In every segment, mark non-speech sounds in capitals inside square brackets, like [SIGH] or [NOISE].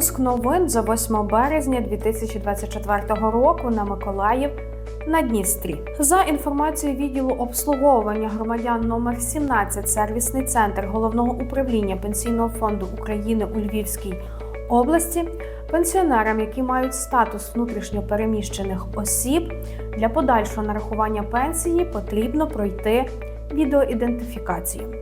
Випуск новин за 8 березня 2024 року на Миколаїв на Дністрі. За інформацією відділу обслуговування громадян номер 17 сервісний центр головного управління пенсійного фонду України у Львівській області. Пенсіонерам, які мають статус внутрішньо переміщених осіб, для подальшого нарахування пенсії потрібно пройти відеоідентифікацію.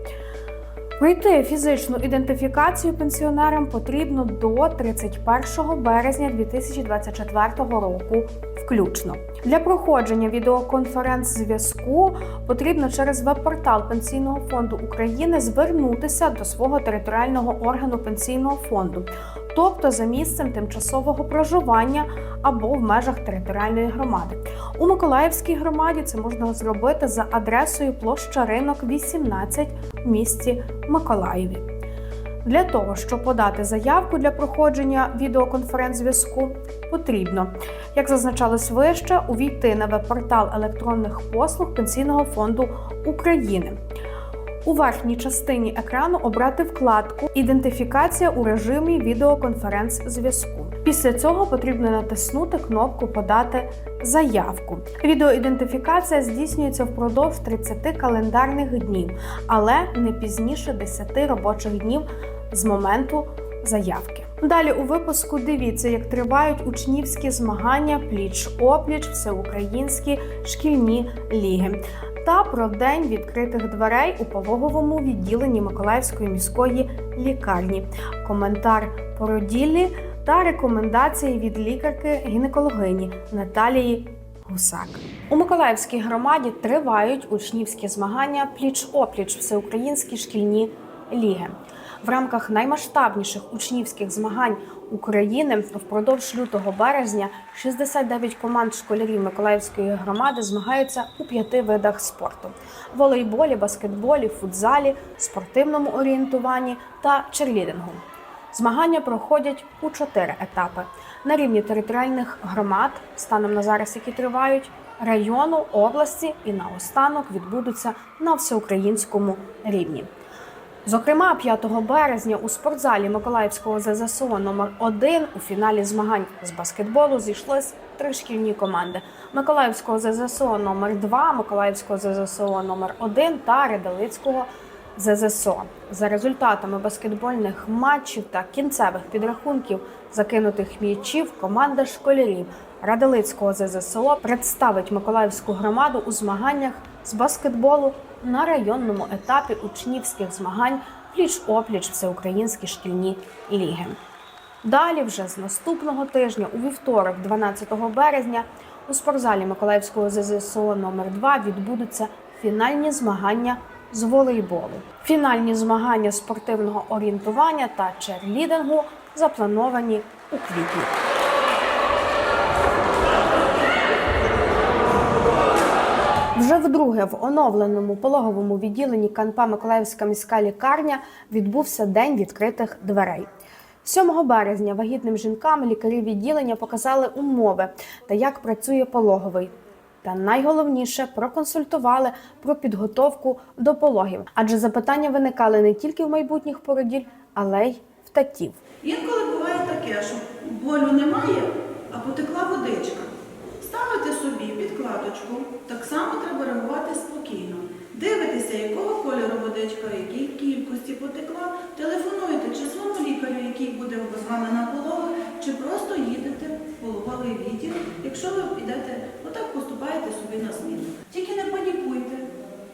Пройти фізичну ідентифікацію пенсіонерам потрібно до 31 березня 2024 року включно. Для проходження відеоконференц-зв'язку потрібно через веб-портал Пенсійного фонду України звернутися до свого територіального органу пенсійного фонду, тобто за місцем тимчасового проживання або в межах територіальної громади. У Миколаївській громаді це можна зробити за адресою площа Ринок 18 в місті Миколаєві. Для того, щоб подати заявку для проходження відеоконференц-зв'язку, потрібно, як зазначалось вище, увійти на веб-портал електронних послуг Пенсійного фонду України. У верхній частині екрану обрати вкладку Ідентифікація у режимі відеоконференц-зв'язку. Після цього потрібно натиснути кнопку Подати заявку. Відеоідентифікація здійснюється впродовж 30 календарних днів, але не пізніше 10 робочих днів з моменту заявки. Далі у випуску дивіться, як тривають учнівські змагання пліч-опліч, всеукраїнські шкільні ліги. Та про день відкритих дверей у пологовому відділенні Миколаївської міської лікарні. Коментар породіллі та рекомендації від лікарки гінекологині Наталії Гусак. У Миколаївській громаді тривають учнівські змагання пліч-опліч всеукраїнські шкільні ліги. В рамках наймасштабніших учнівських змагань України впродовж лютого березня 69 команд школярів Миколаївської громади змагаються у п'яти видах спорту: волейболі, баскетболі, футзалі, спортивному орієнтуванні та черлідингу. Змагання проходять у чотири етапи на рівні територіальних громад, станом на зараз, які тривають, району, області і наостанок відбудуться на всеукраїнському рівні. Зокрема, 5 березня у спортзалі Миколаївського ЗЗСО номер 1 у фіналі змагань з баскетболу зійшлись три шкільні команди: Миколаївського ЗЗСО номер 2 Миколаївського ЗЗСО номер 1 та Редалицького ЗЗСО. За результатами баскетбольних матчів та кінцевих підрахунків закинутих м'ячів команда школярів Радалицького ЗЗСО представить Миколаївську громаду у змаганнях з баскетболу на районному етапі учнівських змагань пліч-опліч всеукраїнські шкільні ліги. Далі, вже з наступного тижня, у вівторок, 12 березня, у спортзалі Миколаївського ЗЗСО номер 2 відбудуться фінальні змагання з волейболу. Фінальні змагання спортивного орієнтування та черлідингу заплановані у квітні. Вже вдруге в оновленому пологовому відділенні КНП Миколаївська міська лікарня відбувся день відкритих дверей. 7 березня вагітним жінкам лікарі відділення показали умови та як працює пологовий. Та найголовніше проконсультували про підготовку до пологів, адже запитання виникали не тільки в майбутніх породіль, але й в татів. Інколи буває таке, що болю немає, а потекла водичка. Ставите собі підкладочку, так само треба реагувати спокійно. Дивитеся, якого кольору водичка, якій кількості потекла, телефонуєте чи своєму лікарю, який буде з на пологах, чи просто їдете в пологовий відділ, якщо ви підете, отак поступаєте собі на зміну. Тільки не панікуйте,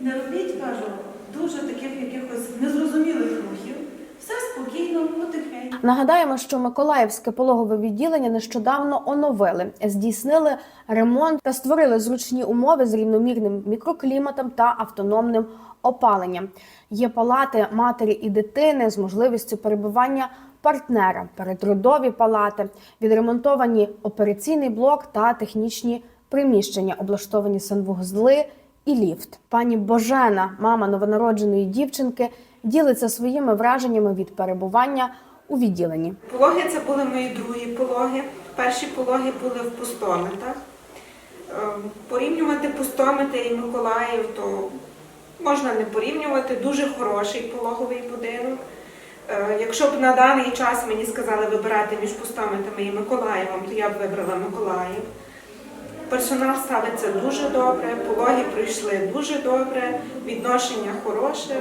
не робіть, кажу, дуже таких якихось незрозумілих рухів. Все спокійно, потихеньку. Нагадаємо, що Миколаївське пологове відділення нещодавно оновили, здійснили ремонт та створили зручні умови з рівномірним мікрокліматом та автономним опаленням. Є палати матері і дитини з можливістю перебування партнера, передродові палати, відремонтовані операційний блок та технічні приміщення, облаштовані санвузли і ліфт. Пані Божена, мама новонародженої дівчинки, ділиться своїми враженнями від перебування у відділенні. Пологи це були мої другі пологи. Перші пологи були в Пустомитах. Е, Порівнювати Пустомити і Миколаїв, то можна не порівнювати. Дуже хороший пологовий будинок. Е, Якщо б на даний час мені сказали вибирати між Пустомитами і Миколаєвом, то я б вибрала Миколаїв. Персонал ставиться дуже добре, пологи пройшли дуже добре, відношення хороше.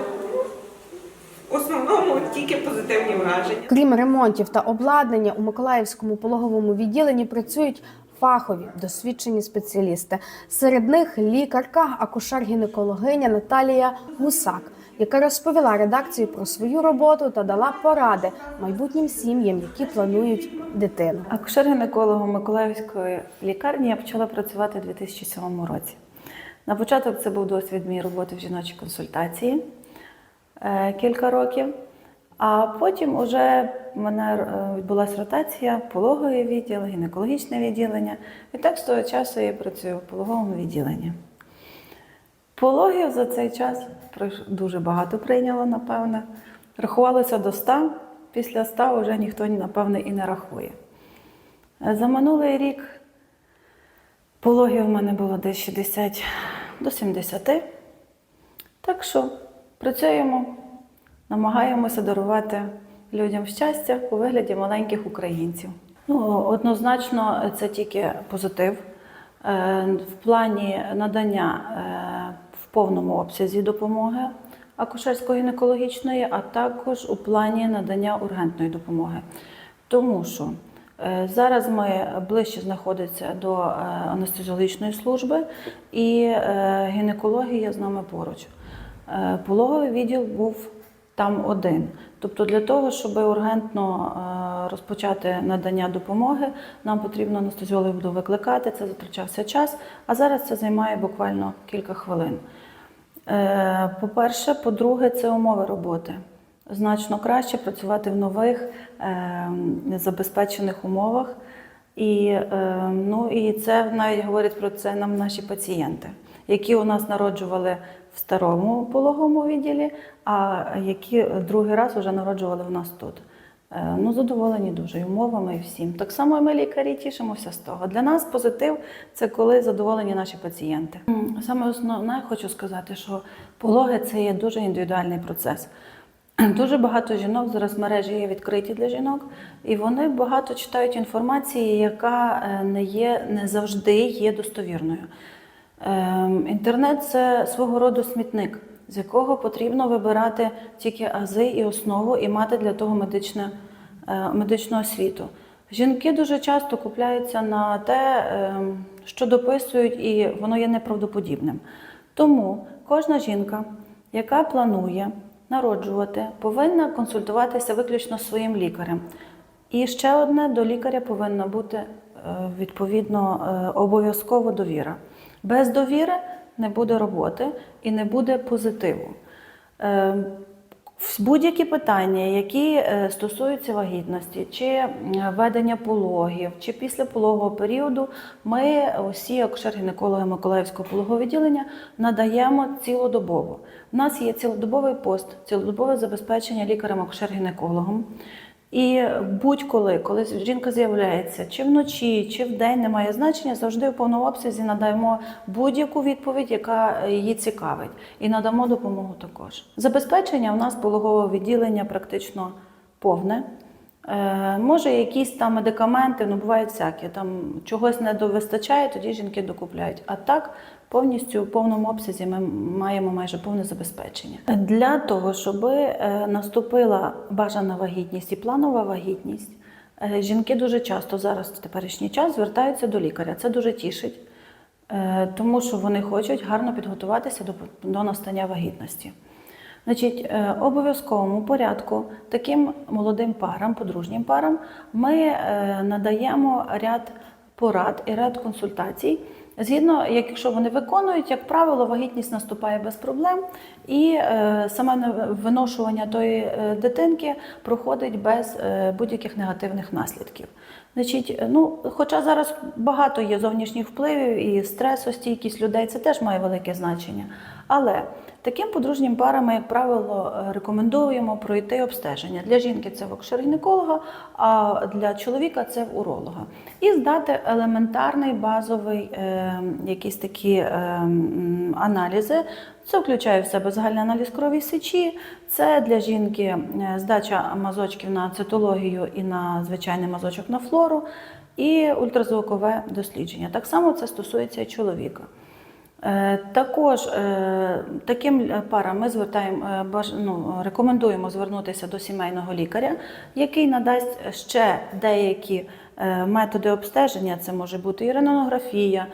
В основному тільки позитивні враження. Крім ремонтів та обладнання, у Миколаївському пологовому відділенні працюють фахові досвідчені спеціалісти. Серед них лікарка, акушер-гінекологиня Наталія Гусак, яка розповіла редакції про свою роботу та дала поради майбутнім сім'ям, які планують дитину. Акушер-гінекологом Миколаївської лікарні я почала працювати у 2007 році. На початок це був досвід мій роботи в жіночій консультації е, кілька років. А потім вже в мене е, відбулася ротація, пологовий відділ, гінекологічне відділення. І так з того часу я працюю в пологовому відділенні. Пологів за цей час дуже багато прийняло, напевне. Рахувалося до 100, після 100 вже ніхто, напевне, і не рахує. За минулий рік пологів в мене було десь 60 до 70. Так що працюємо, намагаємося дарувати людям щастя у вигляді маленьких українців. Ну, однозначно, це тільки позитив. Е, В плані надання е, повному обсязі допомоги акушерсько-гінекологічної, а також у плані надання ургентної допомоги. Тому що е, зараз ми ближче знаходимося до е, анестезіологічної служби і е, гінекологія з нами поруч. Пологовий відділ був там один. Тобто для того, щоб ургентно е, розпочати надання допомоги, нам потрібно анестезіологів викликати, це затрачався час, а зараз це займає буквально кілька хвилин. Е, По-перше, по-друге, це умови роботи. Значно краще працювати в нових е, забезпечених умовах. І, ну, і це навіть говорять про це нам наші пацієнти, які у нас народжували в старому пологовому відділі, а які другий раз вже народжували в нас тут. Е, Ну, задоволені дуже і умовами і всім. Так само і ми лікарі тішимося з того. Для нас позитив це коли задоволені наші пацієнти. Саме основне хочу сказати, що пологи це є дуже індивідуальний процес. [CLEARS THROAT] Дуже багато жінок зараз мережі є відкриті для жінок, і вони багато читають інформації, яка е, не є не завжди є достовірною. Ем, Інтернет це свого роду смітник, з якого потрібно вибирати тільки ази і основу і мати для того медичне, е, медичну освіту. Жінки дуже часто купляються на те, ем, що дописують, і воно є неправдоподібним. Тому кожна жінка, яка планує народжувати, повинна консультуватися виключно своїм лікарем. І ще одне до лікаря повинна бути е, відповідно е, обов'язково довіра. Без довіри не буде роботи і не буде позитиву. Е, Будь-які питання, які е, стосуються вагітності, чи ведення пологів, чи післяпологового періоду, ми усі акушер-гінекологи Миколаївського пологового відділення надаємо цілодобово. У нас є цілодобовий пост, цілодобове забезпечення лікарем-акушер-гінекологом. І будь-коли, коли жінка з'являється, чи вночі, чи вдень, немає значення, завжди в повному обсязі надаємо будь-яку відповідь, яка її цікавить, і надамо допомогу також. Забезпечення у нас пологового відділення практично повне. Е, може, якісь там медикаменти, ну бувають всякі, там чогось не довистачає, тоді жінки докупляють. А так повністю в повному обсязі ми маємо майже повне забезпечення. Для того, щоб е, наступила бажана вагітність і планова вагітність, е, жінки дуже часто зараз в теперішній час звертаються до лікаря. Це дуже тішить, е, тому що вони хочуть гарно підготуватися до, настання вагітності. Значить, обов'язковому порядку таким молодим парам, подружнім парам, ми надаємо ряд порад і ряд консультацій. Згідно, якщо вони виконують, як правило, вагітність наступає без проблем, і е, саме виношування тої е, дитинки проходить без е, будь-яких негативних наслідків. Значить, ну, хоча зараз багато є зовнішніх впливів і стресостійкість людей, це теж має велике значення. Але таким подружнім парам, як правило, е, рекомендуємо пройти обстеження. Для жінки це в акушер-гінеколога, а для чоловіка це в уролога. І здати елементарний базовий е, якісь такі е, аналізи. Це включає в себе загальний аналіз крові сечі, це для жінки е, здача мазочків на цитологію і на звичайний мазочок на флору, і ультразвукове дослідження. Так само це стосується чоловіка. Е, Також е, таким парам ми звертаємо, е, ну, рекомендуємо звернутися до сімейного лікаря, який надасть ще деякі е, методи обстеження. Це може бути і рентгенографія е, м,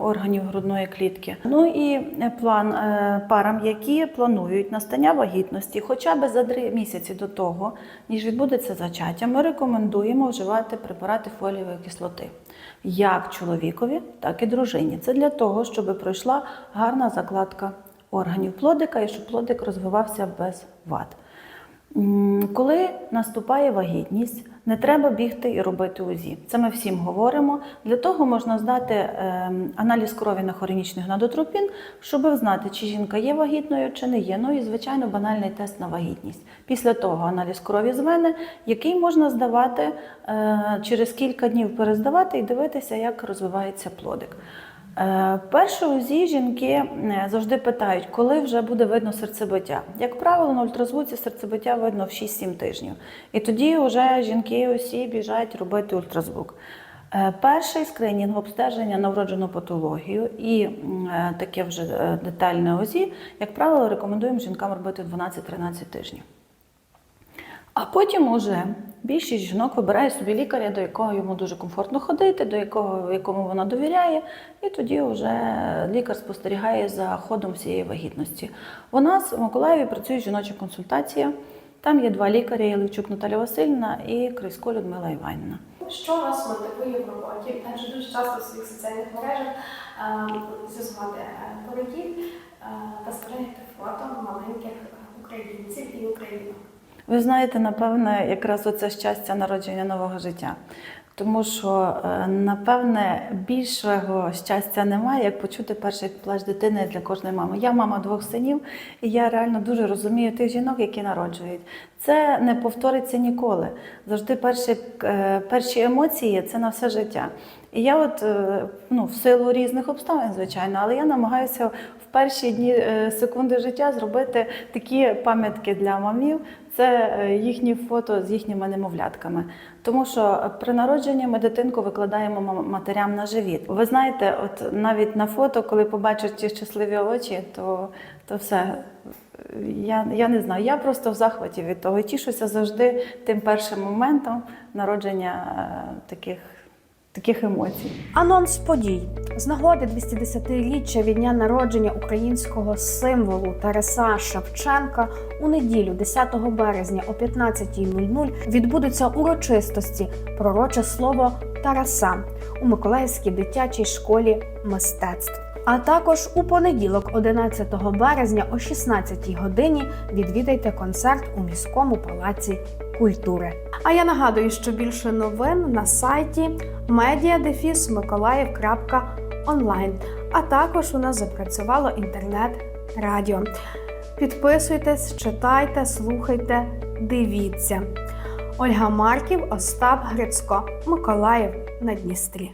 органів грудної клітки. Ну і план е, парам, які планують настання вагітності, хоча б за три місяці до того, ніж відбудеться зачаття, ми рекомендуємо вживати препарати фолієвої кислоти як чоловікові, так і дружині. Це для того, щоб пройшла гарна закладка органів плодика і щоб плодик розвивався без вад. Коли наступає вагітність, не треба бігти і робити УЗІ. Це ми всім говоримо. Для того можна здати ем, аналіз крові на хронічний гнадотропін, щоб знати, чи жінка є вагітною, чи не є. Ну і звичайно банальний тест на вагітність. Після того аналіз крові з вени, який можна здавати е, через кілька днів перездавати і дивитися, як розвивається плодик. Е, Перше УЗІ жінки е, завжди питають, коли вже буде видно серцебиття. Як правило, на ультразвуці серцебиття видно в 6-7 тижнів. І тоді вже жінки усі біжать робити ультразвук. Е, Перший скринінг обстеження на вроджену патологію і таке вже детальне УЗІ, як правило, рекомендуємо жінкам робити 12-13 тижнів. А потім уже більшість жінок вибирає собі лікаря, до якого йому дуже комфортно ходити, до якого якому вона довіряє, і тоді вже лікар спостерігає за ходом всієї вагітності. У нас в Миколаєві працює жіноча консультація. Там є два лікарі: Єличук Наталя Васильівна і Крисько Людмила Іванівна. Що вас мотивує в роботі? Адже дуже часто в своїх соціальних мережах е, з'ясувати е, е, та сприйняти фото маленьких українців і українок. Ви знаєте, напевне, якраз оце щастя народження нового життя. Тому що, е, напевне, більшого щастя немає, як почути перший плач дитини для кожної мами. Я мама двох синів, і я реально дуже розумію тих жінок, які народжують. Це не повториться ніколи. Завжди перші, е, перші емоції це на все життя. І я, от е, ну, в силу різних обставин, звичайно, але я намагаюся перші дні е, секунди життя зробити такі пам'ятки для мамів. Це е, їхні фото з їхніми немовлятками. Тому що при народженні ми дитинку викладаємо матерям на живіт. Ви знаєте, от навіть на фото, коли побачиш ті щасливі очі, то, то все. Я, я не знаю, я просто в захваті від того і тішуся завжди тим першим моментом народження е, таких, таких емоцій. Анонс подій з нагоди 210-річчя від дня народження українського символу Тараса Шевченка у неділю, 10 березня о 15.00 відбудуться урочистості пророче слово Тараса у Миколаївській дитячій школі мистецтв. А також у понеділок, 11 березня о 16 годині відвідайте концерт у міському палаці культури. А я нагадую, що більше новин на сайті media.mиколаїв.онлайн, а також у нас запрацювало інтернет-радіо. Підписуйтесь, читайте, слухайте, дивіться. Ольга Марків, Остап Грицько, Миколаїв на Дністрі.